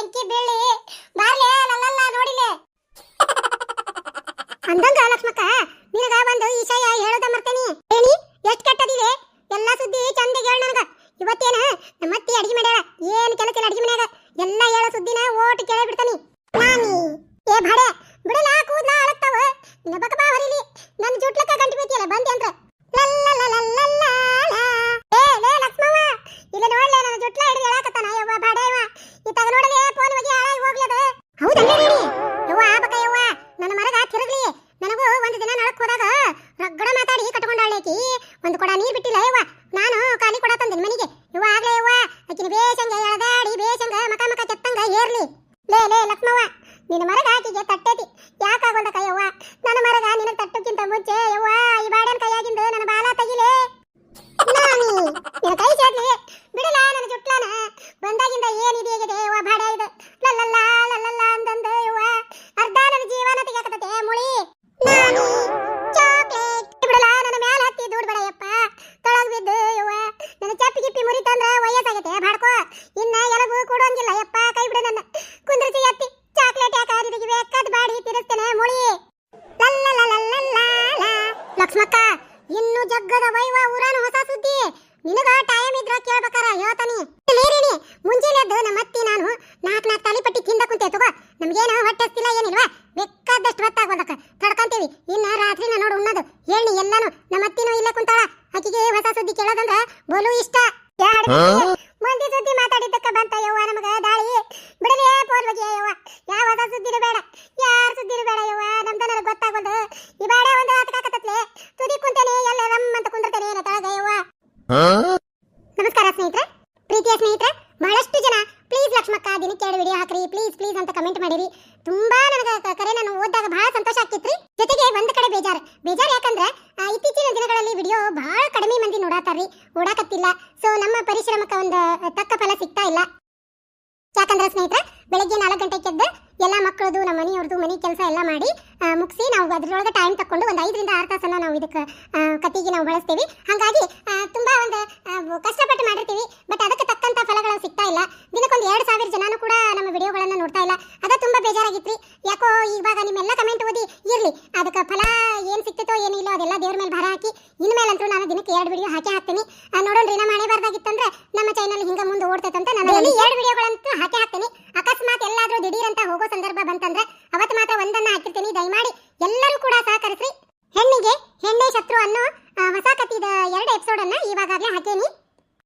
ಬೆಂಕಿ ಬೀಳಿ ಬಾರ್ಲೆ ಲಲ್ಲಲ್ಲ ನೋಡಿಲೆ. ಅಂದಂಗ ಲಕ್ಷ್ಮಕ್ಕ, ನಿನಗ ಒಂದು ಈಶಾಯ ಹೇಳೋದ ಮರ್ತೇನಿ. ಏನಿ, ಎಷ್ಟು ಕೆಟ್ಟದಿದೆ? ಎಲ್ಲ ಸುದ್ದಿ ಚಂದ ಹೇಳ ನನಗ. ಇವತ್ತೇನ ನಮ್ಮ ಅತ್ತಿ ಅಡಿಗೆ ಮಾಡ್ಯಾಳ. ಏನ್ ಕೆಲಸ ಇಲ್ಲ ಅಡಿಗೆ ಮನ್ಯಾಗ? ಎಲ್ಲ ಹೇಳೋ ಸುದ್ದಿನ ಓಟ್ ಕೇಳಿ ಬಿಡ್ತಾನಿ ನಾನಿ, ಏ ಭಾಡೆ, ಬಿಡಲ, ಕೂದ್ಲ ಅಳತ್ತಾವ ನಿನ್ನ ಬಕ ಒಂದು ಕೊಡ ನೀರು ಬಿಟ್ಟಿಲ್ಲ ಯವ್ವ ನಮಸ್ಕಾರ ಸ್ನೇಹಿತರೆ, ಪ್ರೀತಿಯ ಸ್ನೇಹಿತರೆ, ಬಹಳಷ್ಟು ಜನ ಪ್ಲೀಸ್ ಲಕ್ಷ್ಮಕ್ಕ, ದಿನಕ್ಕೆ ಎರಡು ವಿಡಿಯೋ ಹಾಕ್ರಿ ಪ್ಲೀಸ್ ಪ್ಲೀಸ್ ಅಂತ ಕಮೆಂಟ್ ಮಾಡಿರಿ. ತುಂಬಾ ನನಗೆ ಕರೆ, ನಾನು ಓದಿದಾಗ ಬಹಳ ಸಂತೋಷ ಆಗ್ತಿತ್ರಿ. ಜೊತೆಗೆ ಒಂದ್ ಕಡೆ ಬೇಜಾರು. ಬೇಜಾರು ಯಾಕಂದ್ರೆ ಇತ್ತೀಚಿನ ದಿನಗಳಲ್ಲಿ ವಿಡಿಯೋ ಬಹಳ ಕಡಿಮೆ ಮಂದಿ ನೋಡಾತಾರ್ರಿ, ಓಡಾಕತ್ತಿಲ್ಲ. ಸೊ ನಮ್ಮ ಪರಿಶ್ರಮಕ್ಕೆ ಒಂದು, ತಕ್ಕ ಫಲ ಸಿಗ್ತಾ ಇಲ್ಲ. ಯಾಕಂದ್ರೆ ಸ್ನೇಹಿತರೆ, ಬೆಳಗ್ಗೆ ನಾಲ್ಕು ಗಂಟೆಗೆ ಎಲ್ಲ ಮಕ್ಕಳದು ನಮ್ಮ ಮನೆಯವ್ರದ್ದು ಮನೆ ಕೆಲಸ ಎಲ್ಲ ಮಾಡಿ ಮುಗಿಸಿ ನಾವು ಅದರೊಳಗೆ ಟೈಮ್ ತಕೊಂಡು ಒಂದು ಐದರಿಂದ ಆರು ತಾಸನ್ನ ನಾವು ಇದಕ್ಕೆ ಕತೆಗೆ ನಾವು ಬಳಸ್ತೀವಿ. ಹಾಗಾಗಿ ತುಂಬ ಒಂದು ಕಷ್ಟಪಟ್ಟು ಮಾಡಿರ್ತೀವಿ. ಬಟ್ ಅದಕ್ಕೆ ತಕ್ಕಂತ ಫಲಗಳು ಸಿಗ್ತಾ ಇಲ್ಲ. ದಿನಕ್ಕೊಂದು ಎರಡು ಸಾವಿರ ಜನನು ಕೂಡ ನಮ್ಮ ವಿಡಿಯೋಗಳನ್ನು ನೋಡ್ತಾ ಇಲ್ಲ. ಅದ ತುಂಬಾ ಬೇಜಾರಾಗಿತ್ತು ಯಾಕೋ ಇವಾಗ ನಿಮ್ಮೆಲ್ಲ ಕಮೆಂಟ್ ಓದಿ ಇರ್ಲಿ ಅದಕ್ಕೆ ಫಲ ಏನ್ ಸಿಕ್ತಿತ್ತೋ ಏನಿಲ್ಲ ಅದೆಲ್ಲ ದೇವ್ರ ಮೇಲೆ ಭಾರ ಹಾಕಿ ಇನ್ಮೇಲಂತೂ ನಾನು ದಿನಕ್ಕೆ ಎರಡು ವಿಡಿಯೋ ಹಾಕಿ ಹಾಕ್ತೀನಿ. ನೋಡೋಣ ನೋಡೋಣ್ರಿ ನಮ್ಮ ಮನೆ ಬಾರ್ದಾಗಿತ್ತಂದ್ರೆ ನಮ್ಮ ಚಾನಲ್ ಹಿಂಗ ಮುಂದೆ ಓಡ್ತೈತಂತ ನಾನು ಎರಡು ವಿಡಿಯೋಗಳಂತೂ ಹಾಕಿ ಹಾಕ್ತೀನಿ. ಅಕಸ್ಮಾತ್ ಎಲ್ಲಾದ್ರೂ ದಿಢೀರಂತ ಹೋಗೋ ಸಂದರ್ಭ ಬಂತಂದ್ರೆ ಅವತ್ತು ಮಾತ್ರ ಒಂದನ್ನ ಹಾಕಿರ್ತೀನಿ. ದಯಮಾಡಿ ಎಲ್ಲರೂ ಕೂಡ ಸಹಕರಿಸ್ರಿ. ಹೆಣ್ಣಿಗೆ ಹೆಣ್ಣೆ ಶತ್ರು ಅನ್ನೋ ಹೊಸ ಕತ್ತಿದ ಎರಡು ಎಪಿಸೋಡ್ ಅನ್ನ ಇವಾಗಲೇ ಹಾಕೇನಿ.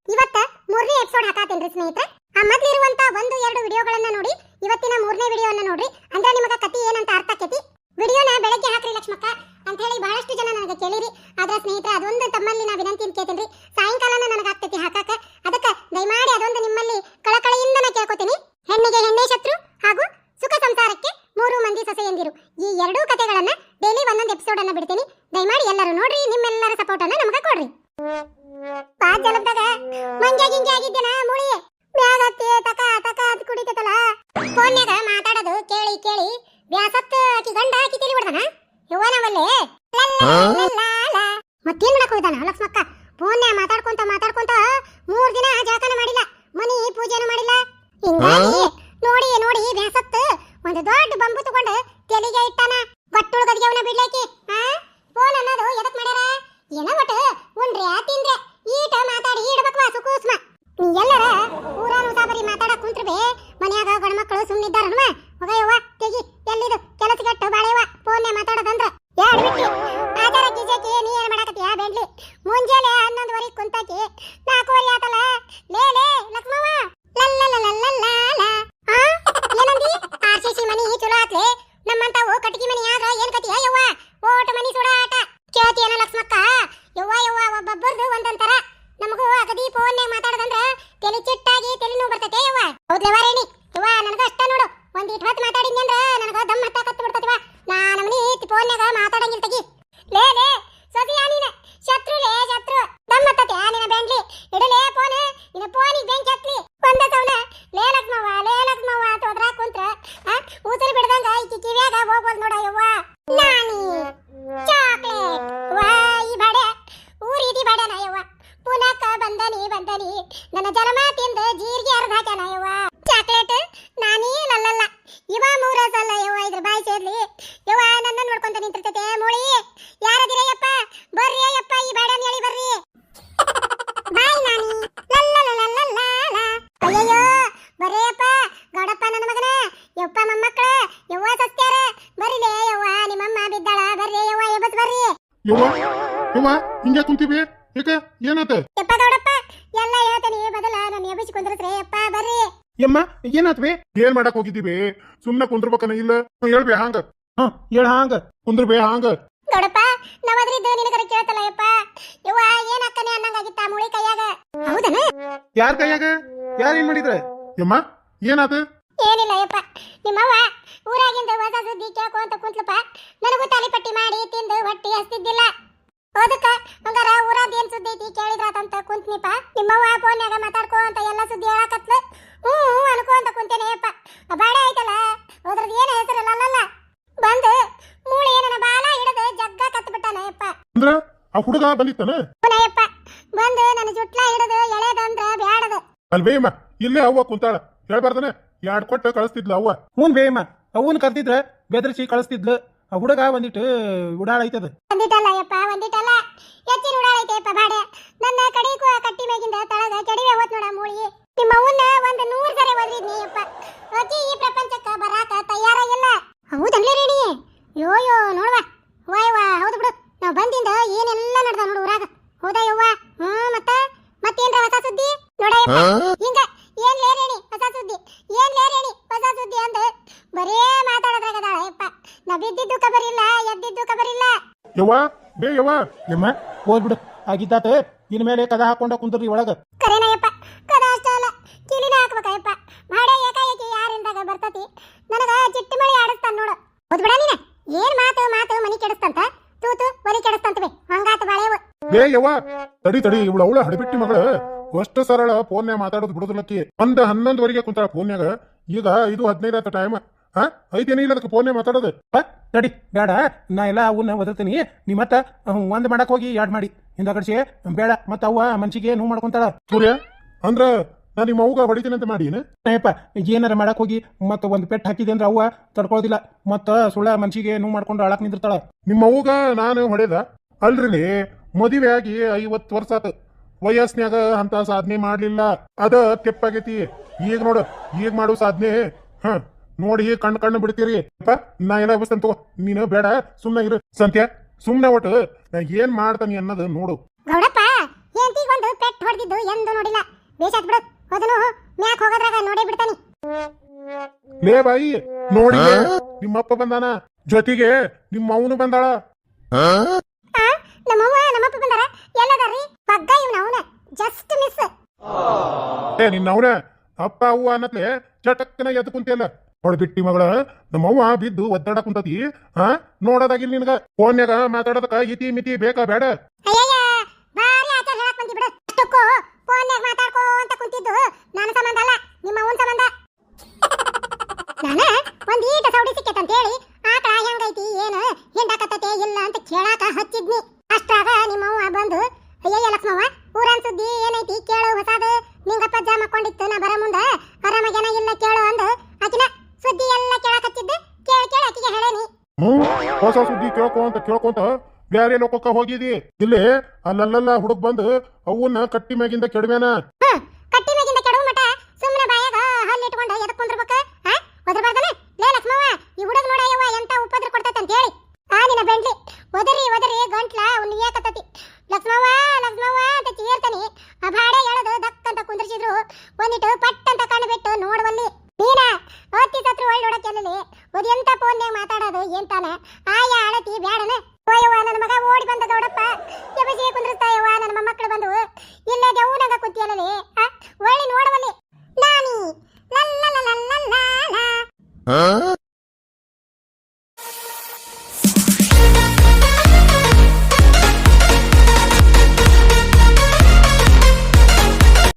ಇವತ್ತ ಮೂರನೇ ಎಪಿಸೋಡ್ ಹಾಕಾತೇನ್ರಿ ಸ್ನೇಹಿತರೆ. ಆ, ಮೊದ್ಲಿರುವಂತ ಒಂದು, ಎರಡು ವಿಡಿಯೋಗಳನ್ನ ನೋಡಿ, ಇವತ್ತಿನ ಮೂರನೇ ವಿಡಿಯೋನ ನೋಡ್ರಿ. ಅಂದ್ರೆ ನಿಮಗೆ ಕತಿ ಏನಂತ ಅರ್ಥ ಆಕೈತಿ? ವಿಡಿಯೋನ ಬೆಳಗ್ಗೆ ಹಾಕ್ರಿ ಲಕ್ಷ್ಮಕ್ಕ ಅಂತ ಹೇಳಿ ಬಹಳಷ್ಟು ಜನ ನನಗೆ ಕೇಳಿರಿ. ಆದ್ರೆ ಸ್ನೇಹಿತರೆ, ಅದೊಂದು ತಮ್ಮಲ್ಲಿ ನಾ ವಿನಂತಿ ಕೇಳ್ತೇನ್ರಿ ಸಾಯಂಕಾಲನ ನನಗೆ ಆಗ್ತೈತಿ ಮಂಜ ಗಿಂಜ ಆಗಿದ್ದೇನ ಮುಳಿ? ಬ್ಯಾಗತ್ತಿ ತಕ ತಕ ಅಂತ ಕುಡಿತೈತಲ್ಲ? ಫೋನ್ಯಾಗ ಮಾತಾಡೋದು ಕೇಳಿ ಕೇಳಿ. ಬ್ಯಾಸತ್ ಆಕಿ ಗಂಡ ಆಕಿ ತಿಳಿ ಬಿಡ್ದಾನ ಇವನವಲ್ಲೇ ಮತ್ತೇನ್ ಮಾಡಕ್ ಹೋಯ್ದಾನ ಲಕ್ಷ್ಮಕ್ಕ? ಫೋನ್ಯಾಗ ಮಾತಾಡ್ಕೊಂತ ಮಾತಾಡ್ಕೊಂತ ಮೂರ್ ದಿನ ಜಾತನ ಮಾಡಿಲ್ಲ. ಮನಿ ಪೂಜೆನೂ ಮಾಡಿಲ್ಲ. ಹಿಂಗಾಗಿ ನೋಡಿ ನೋಡಿ ಬ್ಯಾಸತ್ ಒಂದು ದೊಡ್ಡ ಬಂಬು ತಗೊಂಡು ತೆಲಿಗೆ ಇಟ್ಟಾನ. ಬಟ್ಟುಳ್ಗದ್ಗೆ ಅವನ ಬಿಡ್ಲಾಕಿ ಆ? ಫೋನ್ ಅನ್ನೋದು ಎದಕ್ ಮಾಡ್ಯಾರ? ಏನ ಒಟ್ಟು ಉಂಡ್ರೆ ತಿಂದ್ರೆ ಈಟ ಮಾತಾಡಿ ಇಡ್ಬೇಕು ವಾಸು, ಕೂಸ್ಮ. ನೀ ಎಲ್ಲರ ಊರಾನು ಸಾಬರಿ ಮಾತಾಡಕ್ ಕುಂತ್ರೆ ಮನ್ಯಾಗ ಗಂಡ್ಮಕ್ಳು ಸುಮ್ಮನಿದ್ದಾರನ್ವ ಹೋಗಯ್ಯವ್ವ, ತೆಗಿ. ಎಲ್ಲಿದು? ಕೆಲಸ ಬಾಳೆವ ಫೋನ್ನೇ ಮಾತಾಡೋದಂದ್ರ ಯಾಡ್ ಬಿಟ್ಟಿ ಆಚಾರ ಗಿಜಾಕಿ ನೀ ಏನ್ ಮಾಡಕತ್ತೀಯ ಬೆಂಡ್ಲಿ ಮುಂಜಾನೆ ಹನ್ನೊಂದುವರೆಗೆ ಕುಂತಾಕಿ ನಾಲ್ಕೂವರೆ ಆತಲ್ಲ ಲೇ ಲೇ ಲಕ್ಷ್ಮವ್ವ ಲಲ್ಲಲಲಲಲಲ. ಆ? ಏನಂದಿ ಆರ್ ಸಿ ಸಿ ಮನಿ ಚಲೋ ಆತ್ಲೆ ನಮ್ಮಂತಾವು ಕಟ್ಟಿಗೆ ಮನಿ ಆದ್ರ ಏನ್ ಕತಿಯ ಯವ್ವ ಓಟ ಮನಿ ಸುಡ ಆಟ ಕೇಳ್ತಿಯನ ಲಕ್ಷ್ಮಕ್ಕ ಯವ್ವ ಯವ್ವ ಒಬ್ಬೊಬ್ಬರದು ಒಂದೊಂಥರ ನಮಗೂ ಅಗದಿ ಫೋನ್ಯಾಗ ಮಾತಾಡೋದಂದ್ರ ತಲೆ ಚಿಟ್ಟಾಗಿ ತಲೆ ನೋವು ಬರ್ತೈತೆ ಯವ್ವ ಹೌದ್ಲವ ರೇಣಿ ಯವ್ವ ನನಗ ಅಷ್ಟ ನೋಡು ಒಂದ್ ಇಟ್ ಹೊತ್ತು ಮಾತಾಡಿದ್ನಿ ಅಂದ್ರ ನನಗ ದಮ್ ಹತ್ತಾಕತ್ತು ಬಿಡ್ತೈತಿವ ನಾ ನಮ್ಮನಿ ಫೋನ್ಯಾಗ ಮಾತಾಡಂಗಿಲ್ಲ ತಗಿ ಲೇ ಲೇ ಸದಿಯಾ ನೀನ ಶತ್ರು ಲೇ ಶತ್ರು ದಮ್ ಹತ್ತತೆ ನಿನ್ನ ಬೆಂಡ್ಲಿ ಇಡಲೇ ಫೋನ್ ನಿನ್ನ ಫೋನಿಗೆ ಬೆಂಕಿ ಹತ್ಲಿ ಒಂದ ಸೌನ ಲೇ ಲಕ್ಷ್ಮವ್ವ ಲೇ ಲಕ್ಷ್ಮವ್ವ ಅಂತ ಹೋದ್ರ ಕುಂತ್ರ ಆ ಊಸರು ಬಿಡ್ದಂಗ ಈಕಿ ಕಿವ್ಯಾಗ ಹೋಗ್ಬೋದು ನೋಡ ಯವ್ವ ನಾನಿ ಚಾಕ್ಲೇಟ್ ವಾ ಈ ಬಾಡೆ ಊರಿದಿ ಬಾಡೆನ ಯವ್ವ ಪುನಕ ಬಂದನಿ ಬಂದನಿ ನನ್ನ ಜನ್ಮ ತಿಂದ ಜೀರಿಗೆ ಅರ್ಧ ಹಾಕ್ಯಾನ ಯವ್ವ ಚಾಕ್ಲೇಟ್ ನಾನೇ ಲಲ್ಲಲ್ಲ ಇವ ಮೂರ ಸಲ ಯವ್ವ ಇದ್ರ ಬಾಯಿ ಸೇರ್ಲಿ ಯವ್ವ ನನ್ನ ನೋಡ್ಕೊಂತ ನಿಂತಿರ್ತೈತೆ ಮೋಳಿ ಯಾರದಿರಯ್ಯಪ್ಪ ಬರ್ರಿ ಅಯ್ಯಪ್ಪ ಈ ಬಾಡನ್ ಹೇಳಿ ಬರ್ರಿ ಬಾಯ್ ನಾನಿ ಲಲ್ಲಲಲಲಲ. ಅಯ್ಯಯ್ಯೋ ಬರೇಯಪ್ಪ ಗೌಡಪ್ಪ ನನ್ನ ಮಗನ ಯಪ್ಪ ಮೊಮ್ಮಕ್ಕಳ ಯವ್ವ ಸತ್ಯಾರ ಬರ್ರಿಲೇ ಯವ್ವ ನಿಮ್ಮಮ್ಮ ಬಿದ್ದಾಳ ಬರ್ರಿ ಯವ್ವ ಎಬ್ಬಸ್ ಬರ್ರಿ. ಯವ್ವ ಯವ್ವ ಹಿಂಗೆ ಕುಂತೀವಿ? ಏಕ ಏನಾತ? ಯಪ್ಪ ದೊಡಪ್ಪ ಎಲ್ಲ ಹೇಳ್ತೀನಿ ಬದಲ ನನ್ನ ಎಬ್ಬಿಸಿ ಕುಂದ್ರಸ್ರಿ ಯಪ್ಪ ಬರ್ರಿ. ಯಮ್ಮ ಏನಾತ್ವಿ? ಏನ್ ಮಾಡಕ್ ಹೋಗಿದ್ದೀವಿ? ಸುಮ್ನೆ ಕುಂದ್ರಬೇಕನ ಇಲ್ಲ? ಹೇಳ್ಬೇ ಹಾಂಗ. ಹ ಹೇಳ ಹಾಂಗ. ಕುಂದ್ರಬೇ ಹಾಂಗ. ಗೌಡಪ್ಪ ನಾವದ್ರಿದ್ದು ನಿನಗರ ಕೇಳ್ತಲ್ಲ ಯಪ್ಪ. ಯವ್ವ ಏನ್ ಅಕ್ಕನೆ ಅನ್ನಂಗಾಗಿತ್ತ ಮುಳಿ ಕೈಯಾಗ? ಹೌದನ? ಯಾರ ಕೈಯಾಗ? ಯಾರ ಏನ್ ಮಾಡಿದ್ರೆ? ಯಮ್ಮ ಏನಾತ? ಏನಿಲ್ಲ ಯಪ್ಪ. ನಿಮ್ಮವ್ವ ಊರಾಗಿಂದ ಹೊಸ ಸುದ್ದಿ ಕೇಳ್ಕೊಂತ ಕುಂತ್ಲಪ್ಪ. ನನಗೂ ತಾಲಿಪಟ್ಟಿ ಮಾಡಿ ತಿಂದು ಹೊಟ್ಟಿ ಹಸ್ತಿದ್ದಿಲ್ಲ. ಅದಕ್ಕ ಹಂಗಾರ ಊರಾದ ಏನ್ ಸುದ್ದಿ ಐತಿ ಕೇಳಿದ್ರಾತಂತ ಕುಂತ್ನಿಪ್ಪ. ನಿಮ್ಮ ನಿಮ್ಮವ್ವ ಫೋನ್ಯಾಗ ಮಾತಾಡ್ಕೋ ಅಂತ ಎಲ್ಲ ಸುದ್ದಿ ಹೇಳಕತ್ಲು. ಹ್ಞೂ ಹ್ಞೂ ಅನ್ಕೋ ಅಂತ ಕುಂತೇನೆ ಅಪ್ಪ. ಆ ಬಾಡ ಐತಲ್ಲ ಅದ್ರದ್ದು ಏನು ಹೆಸರಲ್ಲ ಅಲ್ಲಲ್ಲ. ಬಂದು ಮೂಳೆ ಏನನ ಬಾಲ ಹಿಡಿದು ಜಗ್ಗ ಕತ್ಬಿಟ್ಟಾನ ಅಪ್ಪ. ಅಂದ್ರ ಆ ಹುಡುಗ ಬಂದಿತ್ತಾನ? ಪುನಯಪ್ಪ ಬಂದು ನನ್ನ ಜುಟ್ಲ ಹಿಡಿದು ಎಳೆದಂದ್ರ ಬ್ಯಾಡದು. ಅಲ್ವೇಮ್ಮ ಇಲ್ಲೇ ಅವ್ವ ಕುಂತಾಳ. ಹೇಳ್ಬಾರ್ದನೆ? ಎರಡ್ ಕೊಟ್ಟು ಕಳಿಸ್ತಿದ್ಲ ಅವ್ವ. ಹ್ಞೂ ಬೇಯಮ್ಮ ಅವನ್ ಕರ್ತಿದ್ರ ಬೆದರಿಸಿ ಕಳಿಸ್ತಿದ್ಲು. ಆ ಹುಡುಗ ಬಂದಿಟ್ಟು ಉಡಾಳೈತದ ಒಂದಿಟ್ಟಲ್ಲ ಯಪ್ಪ ಒಂದಿಟಲ್ಲ ಹೆಚ್ಚಿನ ಉಡಾಳೈತೆಯಪ್ಪ ಬಾಡೆ. ನನ್ನ ಕಡಿಗೂ ಆ ಕಟ್ಟಿ ಮೇಗಿಂದ ತಳಗ ಕೆಡವೆ ಹೋತ್ ನೋಡ ಮೂಳಿ. ನಿಮ್ಮ ಅವನ್ನ ಒಂದು ನೂರು ಸರಿ ಒದ್ರಿದ್ನಿ ಯಪ್ಪ. ಆಕಿ ಈ ಪ್ರಪಂಚಕ್ಕ ಬರಾಕ ತಯಾರಾಗಿಲ್ಲ. ಹೌದನ್ಲೇ ರೇಣಿ ಯೋ ಯೋ ನೋಡ್ವಾ ವಾ ಯವ್ವ ಹೌದು ಬಿಡು ನಾವ್ ಬಂದಿಂದ ಏನೆಲ್ಲ ನಡ್ದ ನೋಡು ಊರಾಗ ಹೌದಾ ಯವ್ವ ಹ್ಮ್ ಮತ್ತ ಮತ್ತೇನ್ರ ಹೊಸ ಸುದ್ದಿ ನೋಡ ಯಪ್ಪ ಹಿಂಗ ಏನ್ ಲೇ ರೇಣಿ ಹೊಸ ಸುದ್ದಿ ಏನ್ ಲೇ ರೇಣಿ ಹೊಸ ಸುದ್ದಿ ಅಂದ ಬರೇ ಮಾತಾಡೋದ್ರಾಗದಾಳ ಯಪ್ಪ ನಾ ಬಿದ್ದಿದ್ದು ಕಬರಿಲ್ಲ ಎದ್ದಿದ್ದು ಕಬರಿಲ್ಲ ಯವ್ವ ಬೇ ಯವ್ವ ಯಮ್ಮ ಹೋಗ್ಬಿಡು. ಆಗಿದ್ದಾತ ಇನ್ ಮೇಲೆ ಕದ ಹಾಕೊಂಡ ಕುಂದ್ರಿ ಒಳಗ. ಕರೇನಯ್ಯಪ್ಪ ಕದ ಅಷ್ಟ ಅಲ್ಲ ಕಿಲಿನ ಹಾಕ್ಬೇಕಯ್ಯಪ್ಪ. ಮಾಡೆ ಏಕಾಏಕಿ ಯಾರಿಂದಾಗ ಬರ್ತತಿ? ನನಗ ಚಿಟ್ಟಿ ಮಳಿ ಆಡಿಸ್ತಾನ ನೋಡು. ಹೋದ್ಬಿಡ ನೀನ. ಏನ್ ಮಾತು ಮಾತು ಮನಿ ಕೆಡಿಸ್ತಂತ? ತೂತು ಒಲಿ ಕೆಡಿಸ್ತಂತವೆ. ಹಂಗಾತ ಬಾಳೆವು ಬೇ ಯವ್ವ ತಡಿ ತಡಿ ಇವಳ ಅವಳ ಹಡಬಿಟ್ಟಿ ಮಗಳ. ಅಷ್ಟು ಸರಳ ಫೋನ್ಯಾಗ ಮಾತಾಡೋದು ಬಿಡೋದಿಲ್ಲಕ್ಕಿ ಒಂದ್ ಹನ್ನೊಂದುವರೆಗೆ ಕುಂತಾಳ ಫೋನ್ಯಾಗ ಈಗ ಇದು ಹದಿನೈದು ಆತ ಟೈಮ್ ಹಾ? ಐತೇನೇ ಇಲ್ಲ ಅದಕ್ಕೆ ಫೋನೇ ಮಾತಾಡೋದು. ತಡಿ ಬೇಡ. ನಾ ಎಲ್ಲ ಅವನ್ನ ಒದರ್ತೀನಿ. ನೀ ಮತ್ತ ಒಂದ್ ಮಾಡಕ್ ಹೋಗಿ ಎರಡ್ ಮಾಡಿ. ಹಿಂದ ಕಡ್ಸಿ ಬೇಡ. ಮತ್ತ ಅವ್ವ ಮನ್ಸಿಗೆ ನೋವು ಮಾಡ್ಕೊಂತಾಳ. ಸೂರ್ಯ ಅಂದ್ರ ನಾ ನಿಮ್ಮ ಅವ್ಗ ಹೊಡಿತೀನಿ ಅಂತ ಮಾಡಿ ಏಪ್ಪ ಏನಾರ ಮಾಡಕ್ ಹೋಗಿ ಮತ್ತ ಒಂದು ಪೆಟ್ ಹಾಕಿದೆ ಅಂದ್ರೆ ಅವ್ವ ತಡ್ಕೊಳೋದಿಲ್ಲ. ಮತ್ತ ಸುಳ್ಳ ಮನ್ಸಿಗೆ ನೋವು ಮಾಡ್ಕೊಂಡು ಅಳಕ್ ನಿಂದಿರ್ತಾಳ. ನಿಮ್ಮ ಅವ್ಗ ನಾನು ಹೊಡೆದ? ಅಲ್ರಿ ಮದುವೆ ಆಗಿ ಐವತ್ತು ವರ್ಷ ಆತು. ವಯಸ್ಸಿನಾಗ ಅಂತ ಸಾಧನೆ ಮಾಡ್ಲಿಲ್ಲ. ಅದ ತೆಪ್ಪಾಗೈತಿ. ಈಗ ನೋಡು ಈಗ ಮಾಡು ಸಾಧನೆ ಹ. ನೋಡಿ ಕಣ್ಣು ಕಣ್ಣು ಬಿಡ್ತೀರಿ. ಅಪ್ಪ ನಾ ಏನ ಬಸ್ತಂತ ತಗೋ. ನೀನು ಬೇಡ ಸುಮ್ಮನೆ ಇರು. ಸಂತ್ಯ ಸುಮ್ನೆ ಒಟ್ಟು. ನಾ ಏನ್ ಮಾಡ್ತಾನೆ ಅನ್ನೋದು ನೋಡು. ಗೌಡಪ್ಪ ಹೆಂಡತಿಗೊಂದು ಪೆಟ್ ಹೊಡೆದಿದ್ದು ಎಂದು ನೋಡಿಲ್ಲ. ಬೇಷಾತ್ ಬಿಡು ಅದನ್ನು ಮ್ಯಾಕ್ ಹೋಗೋದ್ರಾಗ ನೋಡೇ ಬಿಡ್ತಾನಿ. ಲೇ ಬಾಯಿ ನೋಡಿ ನಿಮ್ಮಪ್ಪ ಬಂದಾನ. ಜೊತೆಗೆ ನಿಮ್ಮ ಅವನು ಬಂದಾಳ. ಆ ನಮ್ಮವ್ವ ನಮ್ಮಪ್ಪ ಬಂದಾರ. ಎಲ್ಲದಾರ್ರಿ? ಪಗ್ಗ ಇವ್ನ ಅವನ. Just miss. ಏ ನಿನ್ನ ಅವನ. ಅಪ್ಪ ಅವ್ವ ಅನ್ನತ್ಲೆ ಚಟಕ್ಕನ ಎದ್ದು ಕುಂತಿಯಲ್ಲ. ಹೊಳ್ಬಿಟ್ಟಿ ಮಗಳ. ನಮ್ಮವ್ವ ಬಿದ್ದು ಒದ್ದಾಡ ಕುಂತತಿ. ಹಾ ನೋಡೋದಾಗಿಲ್ಲ ನಿನಗ. ಫೋನ್ಯಾಗ ಮಾತಾಡೋದಕ್ಕ ಇತಿ ಮಿತಿ ಬೇಕಾ ಬೇಡ ಅಯ್ಯಯ್ಯ ಬಾರಿ ಆಚಾರ ಹೇಳಕ್ ಬಂತಿ ಬಿಡು ಅಷ್ಟಕ್ಕೂ ಫೋನ್ಯಾಗ ಮಾತಾಡ್ಕೋ ಅಂತ ಕುಂತಿದ್ದು ನನ್ನ ಸಂಬಂಧ ಅಲ್ಲ ನಿಮ್ಮ ಅವನ್ ಸಂಬಂಧ ನಾನ ಒಂದ್ ಈಟ ಸೌಡಿ ಸಿಕ್ಕೇತ್ ಅಂತ ಹೇಳಿ ಆಕಳ ಹೆಂಗೈತಿ ಏನು ಹಿಂಡಕತ್ತತೆ ಇಲ್ಲ ಅಂತ ಕೇಳಾಕ ಹಚ್ಚಿದ್ನಿ ಅಷ್ಟಾಗ ನಿಮ್ಮ ಅವ್ವ ಬಂದು ಅಯ್ಯಯ್ಯ ಲಕ್ಷ್ಮವ್ವ ಊರನ್ ಸುದ್ದಿ ಏನೈತಿ ಕೇಳು ಹೊಸಾದು ನಿಂಗಪ್ಪ ಜಾ ಮಕ್ಕೊಂಡಿತ್ತು ನಾ ಬರ ಮುಂದ ಆರಾಮಾಗ್ಯಾನ ಇಲ್ಲ ಕೇಳು ಅಂದು ಆಕಿನ ಸುದ್ದಿ ಎಲ್ಲ ಕೇಳಾಕ ಹಚ್ಚಿದ್ದು ಕೇಳಿ ಕೇಳಿ ಆಕಿಗೆ ಹೇಳೇನಿ ಹ್ಮ್? ಹೊಸ ಸುದ್ದಿ ಕೇಳ್ಕೊಂತ ಕೇಳ್ಕೊಂತ ಬ್ಯಾರೆ ಲೋಕಕ್ಕ ಹೋಗಿದಿ. ಇಲ್ಲಿ ಅಲ್ಲಲ್ಲ ಹುಡುಗ್ ಬಂದು ಅವನ್ನ ಕಟ್ಟಿ ಮ್ಯಾಗಿಂದ ಕೆಡವೇನ ಕಟ್ಟಿ ಮ್ಯಾಗಿಂದ ಕೆಡವು ಮಟ ಸುಮ್ಮನೆ ಬಾಯಾಗ ಹಲ್ಲು ಇಟ್ಕೊಂಡು ಈ ಕೊಡ್ತೈತೆ